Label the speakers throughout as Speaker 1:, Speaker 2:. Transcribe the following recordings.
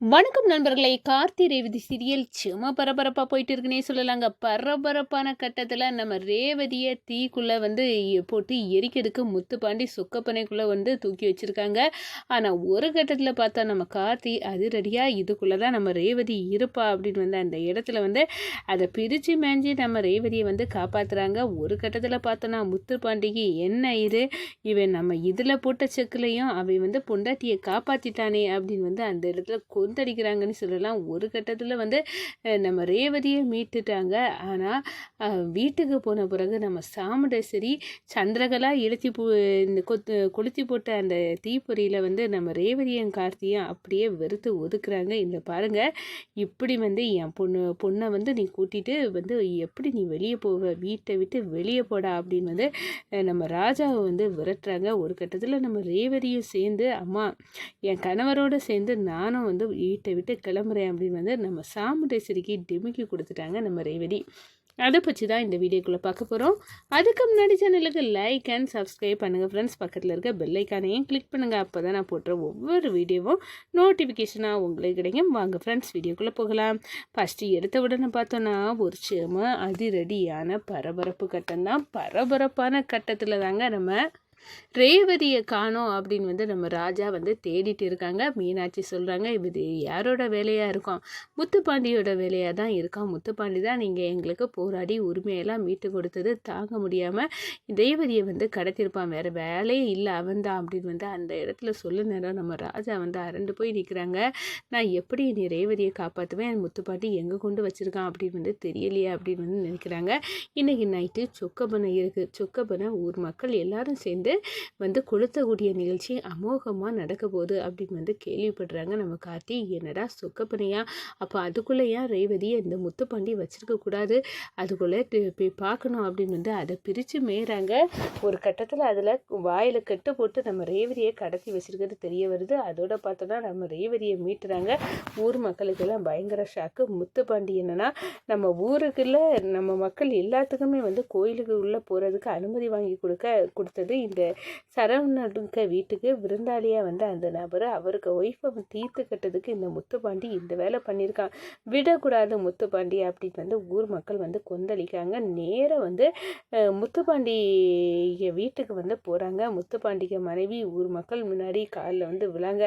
Speaker 1: வணக்கம் நண்பர்களே. கார்த்தி ரேவதி சீரியல் சும்மா பரபரப்பாக போயிட்டு இருக்குன்னே சொல்லலாங்க. பரபரப்பான கட்டத்தில் நம்ம ரேவதியை தீக்குள்ளே வந்து போட்டு எரிக்கிறதுக்கு முத்துப்பாண்டி சுக்கப்பனைக்குள்ளே வந்து தூக்கி வச்சுருக்காங்க. ஆனால் ஒரு கட்டத்தில் பார்த்தா நம்ம கார்த்தி அதிரடியாக இதுக்குள்ளே தான் நம்ம ரேவதி இருப்பா அப்படின்னு வந்து அந்த இடத்துல வந்து அதை பிரித்து மேஞ்சி நம்ம ரேவதியை வந்து காப்பாற்றுறாங்க ஒரு கட்டத்தில் பார்த்தோன்னா முத்துப்பாண்டிக்கு என்ன இது? இவன் நம்ம இதில் போட்ட செக்குலையும் அவன் வந்து பொண்டாட்டியை காப்பாற்றிட்டானே அப்படின்னு வந்து அந்த இடத்துல கொந்தடிக்கிறாங்கன்னு சொல்லலாம். ஒரு கட்டத்தில் வந்து நம்ம ரேவதியை மீட்டுட்டாங்க. ஆனால் வீட்டுக்கு போன பிறகு நம்ம சாமுண்டேஸ்வரி சந்திரகலா இழுத்தி போ இந்த கொத்து கொளுத்தி போட்ட அந்த தீப்பொறியில் வந்து நம்ம ரேவதியும் கார்த்தியும் அப்படியே வெறுத்து ஒதுக்குறாங்க. இந்த பாருங்கள் இப்படி வந்து என் பொண்ணு பொண்ணை வந்து நீ கூட்டிகிட்டு வந்து எப்படி நீ வெளியே போவ? வீட்டை விட்டு வெளியே போடா அப்படின்னு வந்து நம்ம ராஜாவை வந்து விரட்டுறாங்க. ஒரு கட்டத்தில் நம்ம ரேவதியும் சேர்ந்து அம்மா என் கணவரோடு சேர்ந்து நானும் வந்து வீட்டை விட்டு கிளம்புறேன் அப்படின்னு வந்து நம்ம சாமுண்டேஸ்வரிக்கு டிமிக்கி கொடுத்துட்டாங்க நம்ம ரேவதி. அதை பற்றி தான் இந்த வீடியோக்குள்ளே பார்க்க போகிறோம் அதுக்கு முன்னாடி சேனலுக்கு லைக் அண்ட் சப்ஸ்கிரைப் பண்ணுங்கள் ஃப்ரெண்ட்ஸ் பக்கத்தில் இருக்க பெல்லைக்கானையும் கிளிக் பண்ணுங்கள் அப்போ தான் நான் போடுற ஒவ்வொரு வீடியோவும் நோட்டிஃபிகேஷனாக உங்களுக்கு கிடைக்கும். வாங்க ஃப்ரெண்ட்ஸ் வீடியோக்குள்ளே போகலாம். ஃபஸ்ட்டு எடுத்த உடனே பார்த்தோன்னா ஒரு சேம அதிரடியான பரபரப்பு கட்டம் தான். பரபரப்பான கட்டத்தில் தாங்க நம்ம ரேவதியை காணோம் அப்படின்னு வந்து நம்ம ராஜா வந்து தேடிட்டு இருக்காங்க. மீனாட்சி சொல்கிறாங்க இது யாரோட வேலையாக இருக்கும்? முத்துப்பாண்டியோட வேலையாக தான் இருக்கான் முத்துப்பாண்டி தான் நீங்கள் எங்களுக்கு போராடி உரிமையெல்லாம் மீட்டு கொடுத்தது தாங்க முடியாமல் ரேவதியை வந்து கடத்திருப்பான் வேறு வேலையே இல்லை அவன் தான் அப்படின்னு வந்து அந்த இடத்துல சொல்ல நேரம் நம்ம ராஜா வந்து அரண்டு போய் நிற்கிறாங்க நான் எப்படி நீ ரேவதியை காப்பாற்றுவேன் முத்துப்பாண்டி எங்கே கொண்டு வச்சுருக்கான்? அப்படின்னு வந்து தெரியலையே அப்படின்னு வந்து நினைக்கிறாங்க. இன்றைக்கி நைட்டு சொக்கபனை இருக்குது சொக்கபனை ஊர் மக்கள் எல்லாரும் சேர்ந்து வந்து கொளுத்தக்கூடிய நிகழ்ச்சி அமோகமாக நடக்க போகுது அப்படின்னு வந்து கேள்விப்படுறாங்க நம்ம கார்த்தி. என்னடா சொக்கப்பனையா? அப்போ அதுக்குள்ளே ஏன் ரேவதியை இந்த முத்துப்பாண்டி வச்சுருக்கக்கூடாது அதுக்குள்ளே போய் பார்க்கணும் அப்படின்னு வந்து அதை பிரித்து மேறாங்க ஒரு கட்டத்தில் அதில் வாயில் கட்டு போட்டு நம்ம ரேவதியை கடத்தி வச்சுருக்கிறது தெரிய வருது. அதோட பார்த்தோன்னா நம்ம ரேவதியை மீட்டுறாங்க. ஊர் மக்களுக்கெல்லாம் பயங்கர ஷாக்கு முத்துப்பாண்டி என்னென்னா நம்ம ஊருக்குள்ள நம்ம மக்கள் எல்லாத்துக்குமே வந்து கோயிலுக்கு உள்ளே போகிறதுக்கு அனுமதி வாங்கி கொடுக்க கொடுத்தது இந்த சரவணனுக்க வீட்டுக்கு விருந்தாளியாக வந்து அந்த நபர் அவருக்கு ஒய்ஃபை தீர்த்து கட்டதுக்கு இந்த முத்துப்பாண்டி இந்த வேலை பண்ணியிருக்கான் விடக்கூடாது முத்துப்பாண்டி அப்படின்னு வந்து ஊர் மக்கள் வந்து கொந்தளிக்காங்க நேராக வந்து முத்துப்பாண்டி வீட்டுக்கு வந்து போகிறாங்க முத்துப்பாண்டிக்கு மனைவி ஊர் மக்கள் முன்னாடி காலில் வந்து விழாங்க.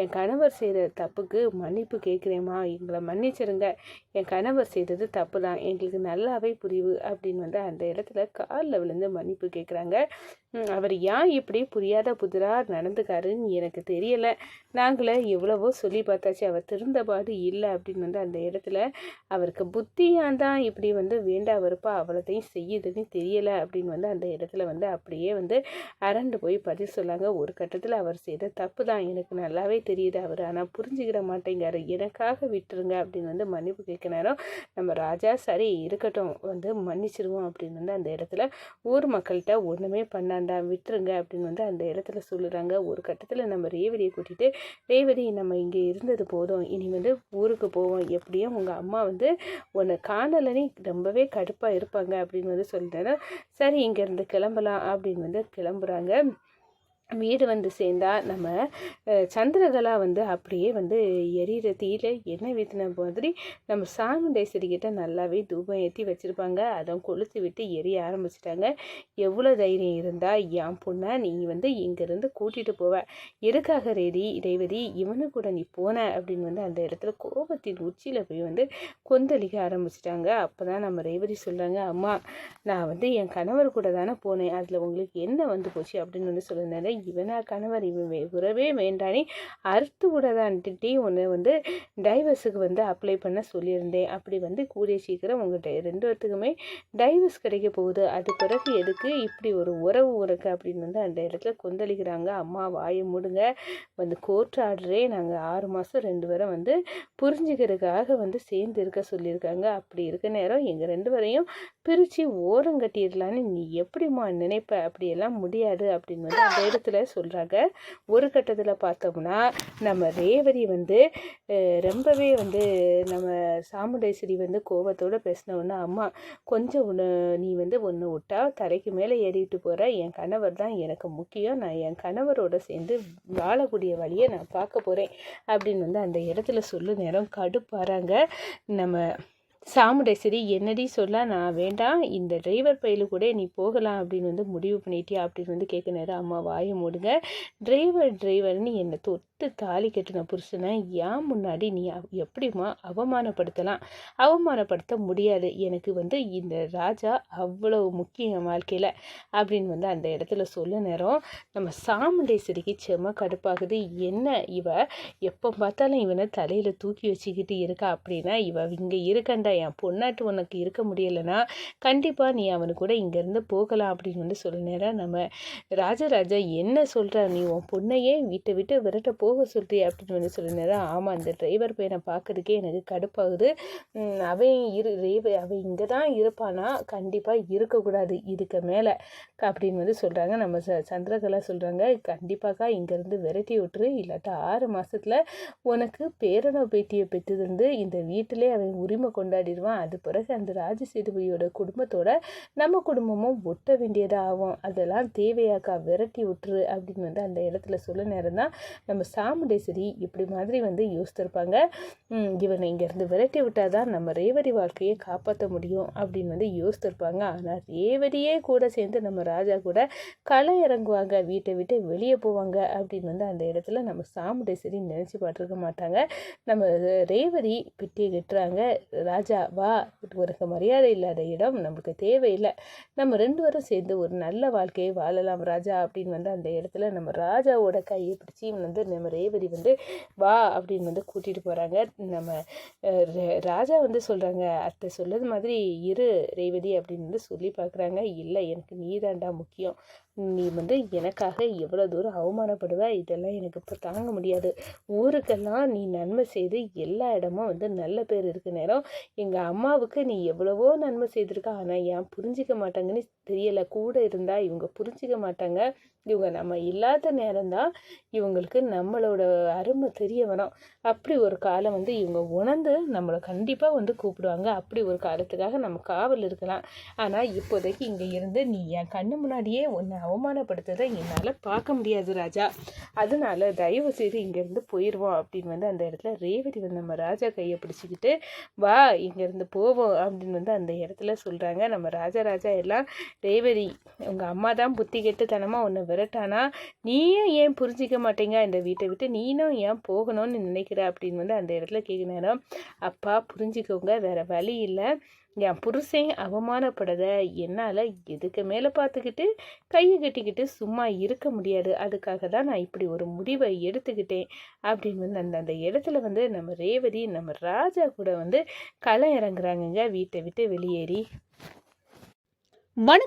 Speaker 1: என் கணவர் செய்கிற தப்புக்கு மன்னிப்பு கேட்குறேம்மா. எங்களை மன்னிச்சிருங்க. என் கணவர் செய்தது தப்பு தான் எங்களுக்கு நல்லாவே புரிவு அப்படின்னு வந்து அந்த இடத்துல காலில் விழுந்து மன்னிப்பு கேட்குறாங்க. அவர் ஏன் இப்படி புரியாத புதிராக நடந்துக்காருன்னு எனக்கு தெரியலை. நாங்களே எவ்வளவோ சொல்லி பார்த்தாச்சு. அவர் திருந்தபாடு இல்லை அப்படின்னு வந்து அந்த இடத்துல அவருக்கு புத்தியான் தான் இப்படி வந்து வேண்டா வருப்பா அவ்வளோத்தையும் செய்யுதுன்னு தெரியலை அப்படின்னு வந்து அந்த இடத்துல வந்து அப்படியே வந்து அரண்டு போய் பதில் சொல்லாங்க. ஒரு கட்டத்தில் அவர் செய்த தப்பு தான். எனக்கு நல்லாவே தெரியுது அவர். ஆனால் புரிஞ்சுக்கிட மாட்டேங்காரு. எனக்காக விட்டுருங்க அப்படின்னு வந்து மன்னிப்பு கேட்க நேரம் நம்ம ராஜா சரி இருக்கட்டும் வந்து மன்னிச்சிருவோம் அப்படின்னு வந்து அந்த இடத்துல ஊர் மக்கள்கிட்ட ஒன்றுமே வேண்டாம் விட்டுருங்க அப்படின்னு வந்து அந்த இடத்துல சொல்லுறாங்க. ஒரு கட்டத்தில் நம்ம ரேவதியை கூட்டிகிட்டு ரேவதி நம்ம இங்கே இருந்தது போதும். இனி வந்து ஊருக்கு போவோம். எப்படியும் உங்கள் அம்மா வந்து உன்னை காணலனே ரொம்பவே கடுப்பாக இருப்பாங்க. அப்படின்னு வந்து சொல்லிட்டேன்னா சரி இங்கேருந்து கிளம்பலாம். அப்படின்னு வந்து கிளம்புறாங்க. வீடு வந்து சேர்ந்தால் நம்ம சந்திரகலா வந்து அப்படியே வந்து எரியிற தீயில எண்ணெய் வீத்தின மாதிரி நம்ம சாமுண்டேஸ்வரி கிட்ட நல்லாவே தூபம் ஏற்றி வச்சுருப்பாங்க. அதை கொளுத்து விட்டு எரிய ஆரம்பிச்சிட்டாங்க. எவ்வளோ தைரியம் இருந்தால் என் பொண்ணை நீ வந்து இங்கேருந்து கூட்டிகிட்டு போவ. எதுக்காக ரேடி ரேவதி இவனு கூட நீ போன? அப்படின்னு வந்து அந்த இடத்துல கோபத்தின் உச்சியில் போய் வந்து கொந்தளிக்க ஆரம்பிச்சிட்டாங்க. அப்போ தான் நம்ம ரேவதி சொல்கிறாங்க அம்மா நான் வந்து என் கணவர் கூட தானே போனேன். அதில் உங்களுக்கு என்ன வந்து போச்சு? அப்படின்னு வந்து சொல்லியிருந்தாங்க. இவனா கணவர் இவன் உறவே வேண்டானே அறுத்து விடதான்ட்டு ஒன்று வந்து டைவர்ஸுக்கு வந்து அப்ளை பண்ண சொல்லியிருந்தேன். அப்படி வந்து கூடிய சீக்கிரம் உங்கள்கிட்ட ரெண்டு வருத்துக்குமே டைவர்ஸ் கிடைக்க போகுது. அது பிறகு எதுக்கு இப்படி ஒரு உறவு உறக்கு அப்படின்னு வந்து அந்த இடத்துல கொந்தளிக்கிறாங்க. அம்மா வாயை முடுங்க. வந்து கோர்ட் ஆர்டரே நாங்கள் ஆறு மாதம் ரெண்டு பேரும் வந்து புரிஞ்சுக்கிறதுக்காக வந்து சேர்ந்து இருக்க சொல்லியிருக்காங்க. அப்படி இருக்க நேரம் எங்கள் ரெண்டு பேரையும் பிரித்து ஓரம் கட்டிடலான்னு நீ எப்படிம்மா நினைப்ப? அப்படியெல்லாம் முடியாது அப்படின்னு வந்து அந்த இடத்துல கட்டத்தில் சொல்கிறாங்க ஒரு கட்டத்தில் பார்த்தோம்னா நம்ம ரேவதி வந்து ரொம்பவே வந்து நம்ம சாமுண்டேஸ்வரி வந்து கோபத்தோடு பேசினோன்னா அம்மா கொஞ்சம் ஒன்று நீ வந்து ஒன்று விட்டா தலைக்கு மேலே ஏறிட்டு போகிற என் கணவர் தான் எனக்கு முக்கியம். நான் என் கணவரோட சேர்ந்து வாழக்கூடிய வழியை நான் பார்க்க போகிறேன் அப்படின்னு வந்து அந்த இடத்துல சொல்லு நேரம் கடுப்பாறாங்க. நம்ம சாமுடேஸ்வரி என்னடி சொல்ல? நான் வேண்டாம். இந்த டிரைவர் பையில கூட நீ போகலாம் அப்படின்னு வந்து முடிவு பண்ணிட்டியா அப்படின்னு வந்து கேட்க நேரம் அம்மா வாயை மூடுங்க. டிரைவர் டிரைவர்னு என்னை பத்து தாலி கட்டின புருஷனை ஏன் முன்னாடி நீ எப்படிமா அவமானப்படுத்தலாம்? அவமானப்படுத்த முடியாது. எனக்கு வந்து இந்த ராஜா அவ்வளோ முக்கியம் என் வாழ்க்கையில். அப்படின்னு வந்து அந்த இடத்துல சொல்ல நேரம் நம்ம சாமுண்டேஸ்வரிக்கு செம கடுப்பாகுது. என்ன இவ? எப்போ பார்த்தாலும் இவனை தலையில் தூக்கி வச்சுக்கிட்டு இருக்கா அப்படின்னா இவ இங்கே இருக்கண்டா? என் பொண்ணாட்டு உனக்கு இருக்க முடியலைன்னா கண்டிப்பாக நீ அவனு கூட இங்கேருந்து போகலாம் அப்படின்னு வந்து சொல்ல நேரம் நம்ம ராஜராஜா என்ன சொல்கிற நீ உன் பொண்ணையே வீட்டை விட்டு விரட்ட போக சொல்றிய அப்படின்னு வந்து சொல்ல நேரம் ஆமாம் அந்த டிரைவர் பையனை பார்க்கறதுக்கே எனக்கு கடுப்பாகுது. அவன் இரு அவன் இங்கே தான் இருப்பானா? கண்டிப்பாக இருக்கக்கூடாது. இதுக்கு மேலே அப்படின்னு வந்து சொல்கிறாங்க நம்ம ச சந்திரகலா சொல்கிறாங்க கண்டிப்பாக இங்கேருந்து விரட்டி விட்டுரு. இல்லாட்டா ஆறு மாதத்தில் உனக்கு பேரன பேட்டியை பெற்று இந்த வீட்டிலே அவன் உரிமை கொண்டாடிடுவான். அது பிறகு அந்த ராஜசேதுபதியோட குடும்பத்தோட நம்ம குடும்பமும் ஒட்ட வேண்டியதாக ஆகும் அதெல்லாம் தேவையாக்கா. விரட்டி விட்டுரு அப்படின்னு வந்து அந்த இடத்துல சொல்ல நேரம் தான் நம்ம சாமுண்டேஸ்வரி இப்படி மாதிரி வந்து யோசித்திருப்பாங்க. இவனை இங்கேருந்து விரட்டி விட்டால் தான் நம்ம ரேவதி வாழ்க்கையை காப்பாற்ற முடியும் அப்படின்னு வந்து யோசித்திருப்பாங்க. ஆனால் ரேவதியே கூட சேர்ந்து நம்ம ராஜா கூட களை இறங்குவாங்க வீட்டை விட்டு வெளியே போவாங்க அப்படின்னு வந்து அந்த இடத்துல நம்ம சாமுண்டேஸ்வரி நினச்சி பார்த்துருக்க மாட்டாங்க. நம்ம ரேவதி பிட்டியை கட்டுறாங்க. ராஜா வா உனக்கு மரியாதை இல்லாத இடம் நமக்கு தேவையில்லை. நம்ம ரெண்டு பேரும் சேர்ந்து ஒரு நல்ல வாழ்க்கையை வாழலாம் ராஜா அப்படின்னு வந்து அந்த இடத்துல நம்ம ராஜாவோட கையை பிடிச்சி வந்து நம்ம ரேவதி வந்து வா அப்படின்னு வந்து கூட்டிகிட்டு போகிறாங்க நம்ம ரே- ராஜா வந்து சொல்கிறாங்க அத்தை சொல்லது மாதிரி இரு ரேவதி அப்படின்னு வந்து சொல்லி பார்க்குறாங்க இல்லை எனக்கு நீதாண்டா முக்கியம். நீ வந்து எனக்காக எவ்வளோ தூரம் அவமானப்படுவ? இதெல்லாம் எனக்கு இப்போ தாங்க முடியாது. ஊருக்கெல்லாம் நீ நன்மை செய்து எல்லா இடமும் வந்து நல்ல பேர் இருக்க நேரம் எங்கள் அம்மாவுக்கு நீ எவ்வளவோ நன்மை செய்திருக்க ஆனால் ஏன் புரிஞ்சிக்க மாட்டாங்கன்னு தெரியலை. கூட இருந்தால் இவங்க புரிஞ்சிக்க மாட்டாங்க. இவங்க நம்ம இல்லாத நேரம்தான் இவங்களுக்கு நம்ம நம்மளோட அருமை தெரிய வரும் அப்படி ஒரு காலம் வந்து இவங்க உணர்ந்து நம்மளை கண்டிப்பாக வந்து கூப்பிடுவாங்க. அப்படி ஒரு காலத்துக்காக நம்ம காவல் இருக்கலாம். ஆனால் இப்போதைக்கு இங்கே இருந்து நீ என் கண்ணு முன்னாடியே உன்னை அவமானப்படுத்துறதை என்னால் பார்க்க முடியாது ராஜா. அதனால தயவு செய்து இங்கேருந்து போயிடுவோம் அப்படின்னு வந்து அந்த இடத்துல ரேவதி வந்து நம்ம ராஜா கையை பிடிச்சிக்கிட்டு வா இங்கேருந்து போவோம் அப்படின்னு வந்து அந்த இடத்துல சொல்கிறாங்க நம்ம ராஜா ராஜா எல்லாம் ரேவதி உங்கள் அம்மா தான் புத்தி கெட்டுத்தனமாக உன்னை விரட்டானா? நீயும் ஏன் புரிஞ்சிக்க மாட்டேங்க? இந்த வீட்டை விட்டு நீனும் ஏன் போகணும்னு நினைக்கிற? அப்படின்னு வந்து அந்த இடத்துல கேட்க நேரம் அப்பா புரிஞ்சுக்கோங்க. வேற வழி இல்லை. என் புருஷன் அவமானப்படுத என்னால் எதுக்கு மேலே பார்த்துக்கிட்டு கையை கட்டிக்கிட்டு சும்மா இருக்க முடியாது. அதுக்காக தான் நான் இப்படி ஒரு முடிவை எடுத்துக்கிட்டேன். அப்படின்னு வந்து அந்த அந்த இடத்துல வந்து நம்ம ரேவதி நம்ம ராஜா கூட வந்து களை இறங்குறாங்கங்க. வீட்டை விட்டு வெளியேறி.
Speaker 2: வணக்கம்.